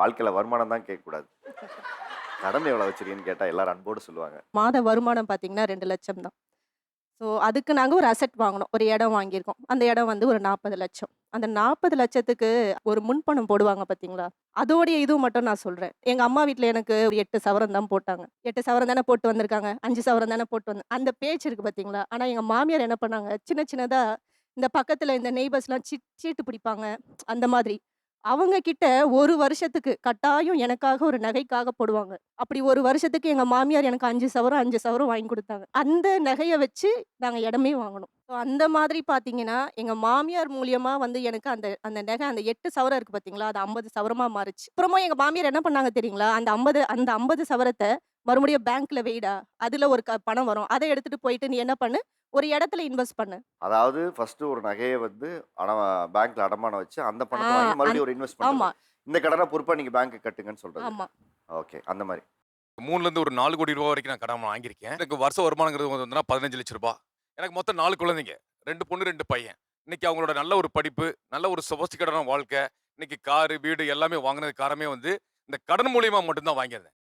வாழ்க்கையில் வருமானம் தான் கேட்கக்கூடாது. கடன் எவ்வளோ வச்சிருக்கீங்கன்னு கேட்டால் எல்லாரும் அன்போடு சொல்லுவாங்க. மாத வருமானம் பார்த்தீங்கன்னா ரெண்டு லட்சம் தான். ஸோ அதுக்கு நாங்கள் ஒரு அசெட் வாங்கினோம் ஒரு இடம் வாங்கியிருக்கோம். அந்த இடம் வந்து ஒரு நாற்பது லட்சம். அந்த நாற்பது லட்சத்துக்கு ஒரு முன்பணம் போடுவாங்க பார்த்தீங்களா அதோடைய இது மட்டும் நான் சொல்கிறேன் எங்கள் அம்மா வீட்டில் எனக்கு ஒரு எட்டு சவரம் தான் போட்டாங்க. எட்டு சவரம் தானே போட்டு வந்திருக்காங்க. அஞ்சு சவரம் தானே போட்டு வந்து அந்த பேச்சு இருக்குது பார்த்தீங்களா ஆனால் எங்கள் மாமியார் என்ன பண்ணாங்க? சின்ன சின்னதாக இந்த பக்கத்தில் இந்த நெய்பர்ஸ்லாம் சீட்டு பிடிப்பாங்க. அந்த மாதிரி. அவங்க கிட்ட ஒரு வருஷத்துக்கு கட்டாயம் எனக்காக ஒரு நகைக்காக போடுவாங்க. அப்படி ஒரு வருஷத்துக்கு எங்க மாமியார் எனக்கு அஞ்சு சவரம் அஞ்சு சவரம் வாங்கி கொடுத்தாங்க. அந்த நகையை வச்சு நாங்க இடமே வாங்கினோம். ஸோ அந்த மாதிரி பாத்தீங்கன்னா எங்க மாமியார் மூலியமா வந்து எனக்கு அந்த அந்த நகை அந்த எட்டு சவரம் இருக்கு பாத்தீங்களா? அது ஐம்பது சவரமா மாறுச்சு. அப்புறமா எங்க மாமியார் என்ன பண்ணாங்க தெரியுங்களா? அந்த ஐம்பது அந்த ஐம்பது சவரத்தை மறுபடியும் பேங்க்ல வெயிடா அதுல ஒரு க- பணம் வரும். அதை எடுத்துட்டு போயிட்டு நீ என்ன பண்ணு? ஒரு இடத்துல இன்வெஸ்ட் பண்ணு. அதாவது ஃபர்ஸ்ட் ஒரு நகையை வந்து அட பேங்க்ல அடமானம் வச்சு அந்த பணத்தை ஆ, வாங்கி மறுபடியும் ஒரு இன்வெஸ்ட் ஆமா. பண்ணுங்க இந்த கடனை பொறுப்பா நீங்க பேங்க் கட்டுங்கன்னு சொல்றது. ஆமா. ஓகே. அந்த மாதிரி. மூணுல இருந்து ஒரு நாலு கோடி ரூபா வரைக்கும் நான் கடன் வாங்கியிருக்கேன். எனக்கு வருஷ வருமானங்கிறது வந்து பதினஞ்சு லட்ச ரூபாய் எனக்கு மொத்தம் நாலு குழந்தைங்க. ரெண்டு பொண்ணு ரெண்டு பையன். இன்னைக்கு அவங்களோட நல்ல ஒரு படிப்பு நல்ல ஒரு சொபஸ்டிகேட்டான வாழ்க்கை. இன்னைக்கு காரு வீடு எல்லாமே வாங்கினது காரமே வந்து இந்த கடன் மூலியமா மட்டும்தான் வாங்கியிருந்தேன்.